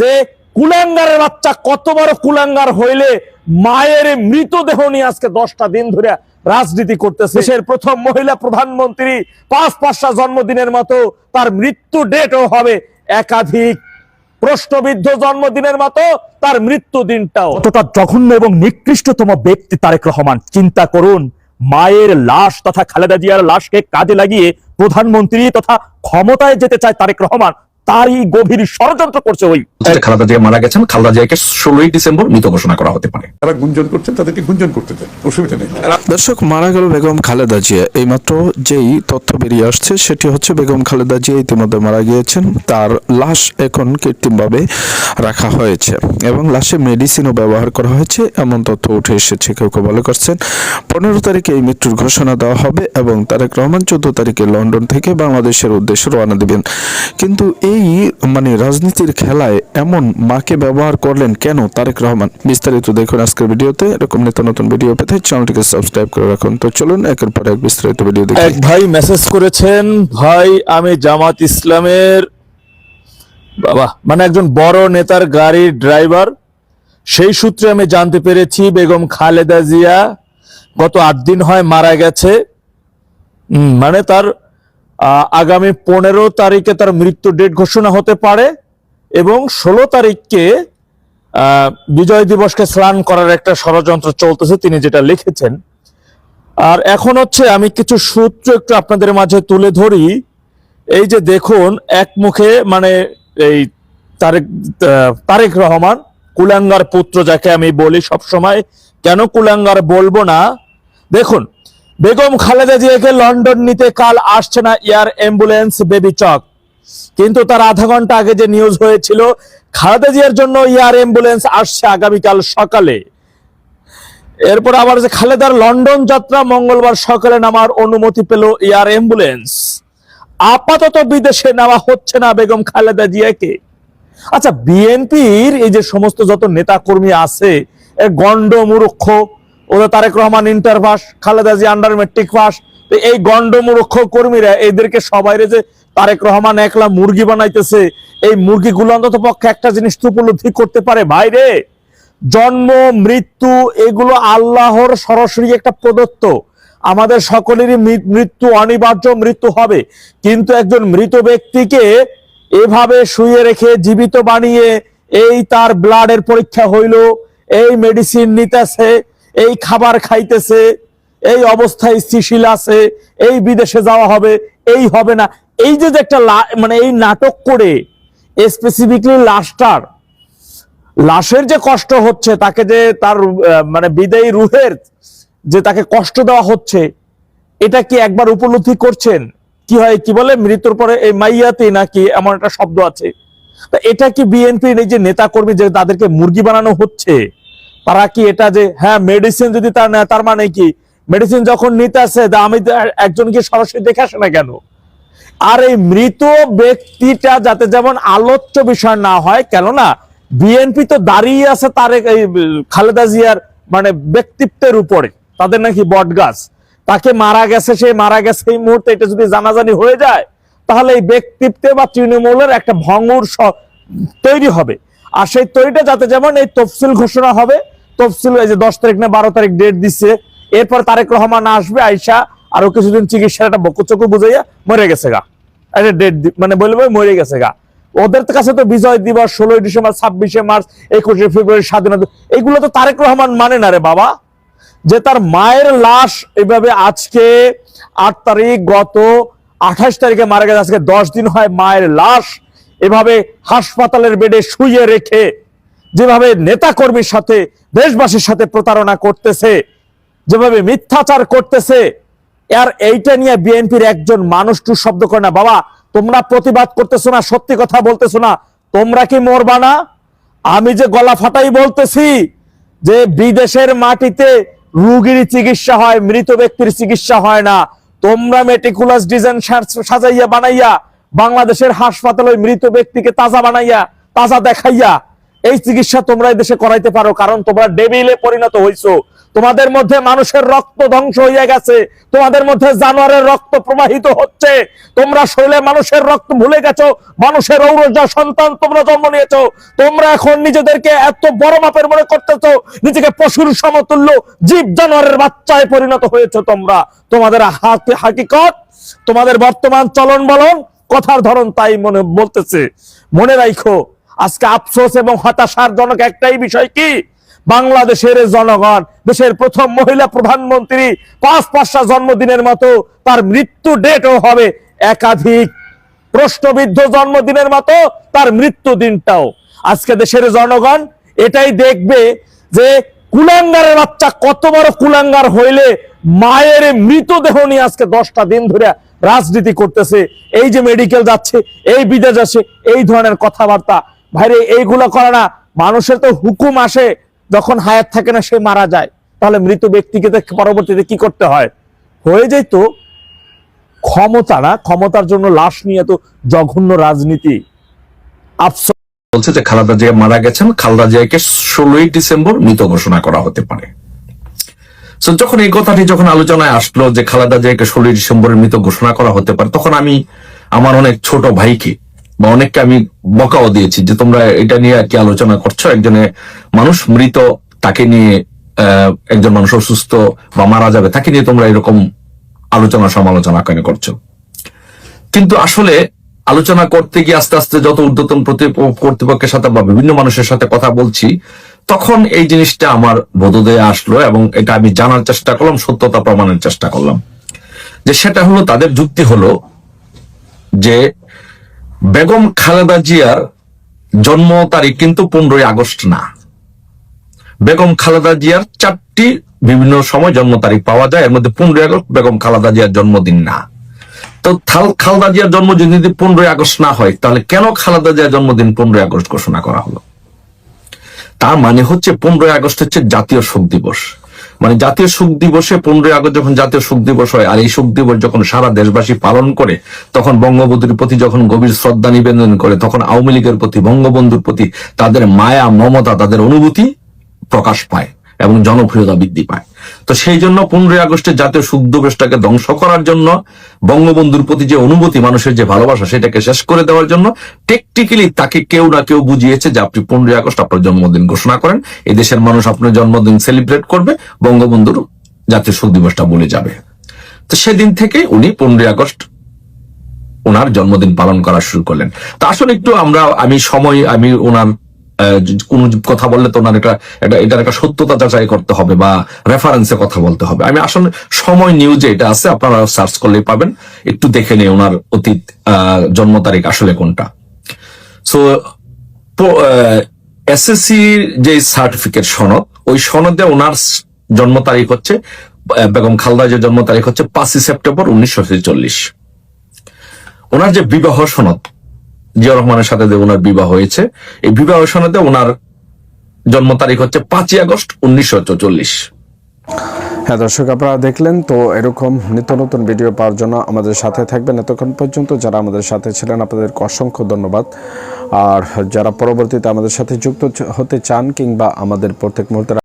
যে কুলাঙ্গারের বাচ্চা কত বড় কুলাঙ্গার হইলে মায়ের মৃতদেহ নিয়ে আজকে দশটা দিন ধরে রাজনীতি করতেছে। দেশের প্রথম মহিলা প্রধানমন্ত্রী পাঁচ পাঁচটা জন্মদিনের মতো তার মৃত্যু ডেটও হবে একাধিক। প্রশ্নবিদ্ধ জন্মদিনের মতো তার মৃত্যু দিনটাও। কতটা জঘন্য এবং নিকৃষ্টতম ব্যক্তি তারেক রহমান। চিন্তা করুন মায়ের লাশ তথা খালেদা জিয়ার লাশকে কাজে লাগিয়ে প্রধানমন্ত্রী তথা ক্ষমতায় যেতে চায় তারেক রহমান। তারই গভীর ষড়যন্ত্র করছে ওই খালেদা জিয়া মারা গেছেন। খালেদা জিয়াকে ষোলোই ডিসেম্বর মৃত ঘোষণা করা হতে পারে। যারা গুঞ্জন করছেন তাদেরকে গুঞ্জন করতে দেন অসুবিধা নেই। দর্শক মারা গেল বেগম খালেদা জিয়া। এইমাত্র যেই তথ্য বেরিয়ে আসছে সেটি হচ্ছে বেগম খালেদা জিয়া ইতিমধ্যে মারা গিয়েছেন। তার লাশ এখন কৃত্রিমভাবে রাখা হয়েছে এবং লাশে মেডিসিনও ব্যবহার করা হয়েছে। এমন তথ্য উঠে এসেছে কেউ কেউ বলে করছেন। পনেরো তারিখে এই মৃত্যুর ঘোষণা দেওয়া হবে এবং তারেক রহমান চোদ্দ তারিখে লন্ডন থেকে বাংলাদেশের উদ্দেশ্যে রওনা দিবেন। কিন্তু এই মানে রাজনীতির খেলায় এমন মাকে ব্যবহার করলেন কেন? তারেক রহমান। বিস্তারিত দেখুন আজকের ভিডিওতে। এরকম নিত্য নতুন ভিডিও পেতে চ্যানেলটিকে সাবস্ক্রাইব করে রাখুন। তো চলুন, একের পর এক বিস্তারিত ভিডিও দেখি। এক ভাই মেসেজ করেছেন, ভাই, আমি জামাত ইসলামের বাবা মানে একজন বড় নেতার গাড়ির ড্রাইভার সেই সূত্রে আমি জানতে পেরেছি, বেগম খালেদা জিয়া গত আট দিন হয় মারা গেছে। মানে তার আগামী পনেরো তারিখে তার মৃত্যু ডেট ঘোষণা হতে পারে এবং ষোলো তারিখকে বিজয় দিবসকে স্নান করার একটা ষড়যন্ত্র চলতেছে, তিনি যেটা লিখেছেন। আর এখন হচ্ছে আমি কিছু সূত্র একটু আপনাদের মাঝে তুলে ধরি। এই যে দেখুন, এক মুখে মানে এই তারেক তারেক রহমান, কুলাঙ্গার পুত্র যাকে আমি বলি সব সময় কেন কুলাঙ্গার বলব না? দেখুন বেগম খালেদা জিয়াকে লন্ডন নিতে কাল আসছে না এয়ার অ্যাম্বুলেন্স বেবি চক। কিন্তু তার আধা ঘণ্টা আগে যে নিউজ হয়েছিল, খালেদা জিয়ার জন্য এয়ার অ্যাম্বুলেন্স আসছে আগামীকাল সকালে। এরপর আবার যে খালেদার লন্ডন যাত্রা মঙ্গলবার সকালে নামার অনুমতি পেল এয়ার অ্যাম্বুলেন্স। আপাতত বিদেশে নেওয়া হচ্ছে না বেগম খালেদা জিয়াকে। আচ্ছা বিএনপির এই যে সমস্ত যত নেতা কর্মী আছে, এ গন্ড মূর্খ ওদের Tarique Rahman, inter pass Khaleda Zia under matric pass তো এই গন্ড মূর্খ কর্মীরা, এদেরকে সবাইরে যে তারেক রহমান একলা মুরগি বানাইতেছে, এই মুরগিগুলো অন্তত পক্ষে একটা জিনিস তো উপলব্ধি করতে পারে। বাইরে জন্ম, মৃত্যু, এগুলো আল্লাহর সরাসরি একটা প্রদত্ত। আমাদের সকলেরই মৃত্যু অনিবার্য, মৃত্যু হবে। কিন্তু একজন মৃত ব্যক্তিকে এভাবে শুয়ে রেখে জীবিত বানিয়ে এই তার ব্লাডের পরীক্ষা হইল, এই মেডিসিন নিতেছে এই খাবার খাইতেছে, এই অবস্থায় স্থিতিশীল আছে, এই বিদেশে যাওয়া হবে, এই হবে না। এই যে একটা মানে এই নাটক করে স্পেসিফিকলি লাস্টার লাশের যে কষ্ট হচ্ছে, তাকে যে তার মানে বিদায়ী রুহের যে তাকে কষ্ট দেওয়া হচ্ছে, এটা কি একবার উপলব্ধি করছেন? কি হয়, কি বলে? মৃত্যুর পরে এই মাইয়াতে নাকি এমন একটা শব্দ আছে? তা এটা কি বিএনপির এই যে নেতা কর্মী যে তাদেরকে মুরগি বানানো হচ্ছে? তারা কি এটা যে হ্যাঁ মেডিসিন যদি তার নেয়, তার মানে কি? মেডিসিন যখন নিতে আসে আমি একজনকে সরাসরি দেখে আসে না কেন? আর এই মৃত ব্যক্তিটা যাতে যেমন আলোচ্য বিষয় না হয়, কেননা বিএনপি তো দাঁড়িয়ে আছে তার এই, খালেদা জিয়ার মানে ব্যক্তিত্বের উপরে। তাদের নাকি বট গাছ। তাকে মারা গেছে, সে মারা গেছে এই মুহূর্তে, এটা যদি জানাজানি হয়ে যায়, তাহলে এই ব্যক্তিত্বে বা তৃণমূলের একটা ভঙ্গুর তৈরি হবে। আর সেই তৈরিটা যাতে যেমন এই তফসিল ঘোষণা হবে তফসিল এই যে দশ তারিখ না বারো তারিখ ডেট দিচ্ছে এরপর তারেক রহমান আসবে, আইসা আরও কিছুদিন চিকিৎসার একটা বকুচকু বুঝাইয়া মরে গেছে গা। একটা ডেট মানে বলবে মরে গেছে গা। ওদের কাছে তো বিজয় দিবস ষোলোই ডিসেম্বর, ছাব্বিশে মার্চ, একুশে ফেব্রুয়ারি, স্বাধীনতা এগুলো তো তারেক রহমান মানে না রে বাবা। যে তার মায়ের লাশ এভাবে আজকে আট তারিখ গত আঠাশ তারিখে মারা গেছে, আজকে দশ দিন হয় মায়ের লাশ এভাবে হাসপাতালের বেডে শুয়ে রেখে যেভাবে নেতা কর্মীর সাথে, দেশবাসীর সাথে প্রতারণা করতেছে, যেভাবে মিথ্যাচার করতেছে, আর এইটা নিয়ে বিএনপির একজন মানুষ টু শব্দ করে না, বাবা, তোমরা প্রতিবাদ করতেছো না, সত্যি কথা বলতেছো না, তোমরা কি মরবা না? আমি যে গলা ফাটাই বলতেছি যে বিদেশের মাটিতে রুগীর চিকিৎসা হয়, মৃত ব্যক্তির চিকিৎসা হয় না, তোমরা মেটিকুলাস ডিজাইন সাজাইয়া বানাইয়া, বাংলাদেশের হাসপাতালে মৃত ব্যক্তিকে তাজা বানাইয়া, তাজা দেখাইয়া এই চিকিৎসা তোমরা দেশে করাইতে পারো, কারণ তোমরা ডেবিলে পরিণত হইছো। তোমাদের মধ্যে মানুষের রক্ত ধ্বংস হয়ে গেছে, তোমাদের মধ্যে জানোয়ারের রক্ত প্রবাহিত হচ্ছে। তোমরা শরীরে মানুষের রক্ত ভুলে গেছো, মানুষের ঔরজা সন্তান তোমরা জন্ম নিয়েছো। তোমরা এখন নিজেদেরকে এত বড় মাপের মনে করতেছো, নিজেকে পশুর সমতুল্য জীব জানোয়ারের বাচ্চায় পরিণত হয়েছে তোমরা। তোমাদের হাতে হাকিকত, তোমাদের বর্তমান চলন বলন, কথার ধরন তাই মনে বলতেছে। মনে রাখো আজকে আফসোস এবং হতাশার জনক একটাই বিষয় কি? বাংলাদেশের জনগণ, দেশের প্রথম মহিলা প্রধানমন্ত্রী পাঁচ পাঁচটা জন্মদিনের মতো তার মৃত্যু ডেটও হবে একাধিক। প্রশ্নবিদ্ধ জন্মদিনের মতো তার মৃত্যু দিনটাও। আজকে দেশের জনগণ এটাই দেখবে যে কুলাঙ্গারের বাচ্চা কত বড় কুলাঙ্গার হইলে মায়ের মৃতদেহ নিয়ে আজকে দশটা দিন ধরে রাজনীতি করতেছে। এই যে মেডিকেল যাচ্ছে, এই বিদেশ যাচ্ছে এই ধরনের কথাবার্তা ভাইরে, এইগুলো করে না। মানুষের তো হুকুম আসে, যখন হায়াত থাকে না সে মারা যায়। তাহলে মৃত ব্যক্তিকে পরবর্তীতে কি করতে হয়? হয়ে যেত ক্ষমতা না, ক্ষমতার জন্য লাশ নিয়ে তো জঘন্য রাজনীতি। আফসোস। বলছে যে খালেদা জিয়া মারা গেছেন, খালেদা জিয়াকে ষোলোই ডিসেম্বর মৃত ঘোষণা করা হতে পারে। যখন এই কথাটি যখন আলোচনায় আসলো যে খালেদা জিয়াকে ষোলোই ডিসেম্বরের মৃত ঘোষণা করা হতে পারে, তখন আমি, আমার অনেক ছোট ভাইকে বা অনেককে আমি বকাও দিয়েছি যে তোমরা এটা নিয়ে আর কি আলোচনা করছ। একজনে মানুষ মৃত, তাকে নিয়ে একজন মানুষ অসুস্থ বা মারা যাবে, তাকে নিয়ে তোমরা এরকম আলোচনা সমালোচনা কেন করছ? কিন্তু আসলে আলোচনা করতে গিয়ে আস্তে আস্তে যত প্রতি- কর্তৃপক্ষের সাথে বা বিভিন্ন মানুষের সাথে কথা বলছি, তখন এই জিনিসটা আমার বোধোদয়ে আসলো এবং এটা আমি জানার চেষ্টা করলাম, সত্যতা প্রমাণের চেষ্টা করলাম। যে সেটা হলো, তাদের যুক্তি হলো যে বেগম খালেদা জিয়ার জন্ম তারিখ কিন্তু পনেরোই আগস্ট না। বেগম খালেদা জিয়ার চারটি বিভিন্ন সময় জন্ম তারিখ পাওয়া যায়, এর মধ্যে পনেরোই আগস্ট বেগম খালেদা জিয়ার জন্মদিন না। তো থাল- খালেদা জিয়ার জন্মদিন যদি পনেরোই আগস্ট না হয়, তাহলে কেন খালেদা জিয়ার জন্মদিন পনেরোই আগস্ট ঘোষণা করা হলো? তার মানে হচ্ছে পনেরোই আগস্ট হচ্ছে জাতীয় শোক দিবস। মানে জাতীয় শোক দিবসে পনেরোই আগস্ট যখন জাতীয় শোক দিবস হয়, আর এই শোক দিবস যখন সারা দেশবাসী পালন করে, তখন বঙ্গবন্ধুর প্রতি যখন গভীর শ্রদ্ধা নিবেদন করে, তখন আওয়ামী লীগের প্রতি, বঙ্গবন্ধুর প্রতি তাদের মায়া, মমতা, তাদের অনুভূতি প্রকাশ পায়। এবং জনপ্রিয়তা বৃদ্ধি পায়। তো সেই জন্য পনেরোই আগস্টের জাতীয় শোক দিবসটাকে ধ্বংস করার জন্য, বঙ্গবন্ধুর প্রতি যে অনুভূতি, মানুষের যে ভালোবাসা, সেটাকে শেষ করে দেওয়ার জন্য টেকটিক্যালি তাকে কেউ না কেউ বুঝিয়েছে যে আপনি পনেরোই আগস্ট আপনার জন্মদিন ঘোষণা করেন। এই দেশের মানুষ আপনার জন্মদিন সেলিব্রেট করবে, বঙ্গবন্ধুর জাতীয় শোক দিবসটা বলে যাবে। তো সেদিন থেকে উনি পনেরোই আগস্ট ওনার জন্মদিন পালন করা শুরু করলেন। তা আসলে একটু আমরা, আমি সময়, আমি ওনার কোন কথা বললে তো ওনার এটা এটা এটার একটা সত্যতা যাচাই করতে হবে বা রেফারেন্সে কথা বলতে হবে। আমি আসলে সময় নিউজে এটা আছে, আপনারা সার্চ করলেই পাবেন। একটু দেখে নিয়ে ওনার অতীত জন্ম তারিখ আসলে কোনটা। সো এসএসসি যে সার্টিফিকেট সনদ, ওই সনদে ওনার জন্ম তারিখ হচ্ছে বেগম খালদা যে জন্ম তারিখ হচ্ছে পাঁচই সেপ্টেম্বর উনিশশো ছেচল্লিশ। ওনার যে বিবাহ সনদ জিয়া রহমানের সাথে যে ওনার বিবাহ হয়েছে, এই বিবাহ সনদে ওনার জন্ম তারিখ হচ্ছে পাঁচই আগস্ট উনিশশো চল্লিশ হ্যাঁ দর্শক, আপনারা দেখলেন তো এরকম নিত্য নতুন ভিডিও পাওয়ার জন্য আমাদের সাথে থাকবেন এতক্ষণ পর্যন্ত যারা আমাদের সাথে ছিলেন, আপনাদেরকে অসংখ্য ধন্যবাদ। আর যারা পরবর্তীতে আমাদের সাথে যুক্ত হতে চান কিংবা আমাদের প্রত্যেক মুহূর্তে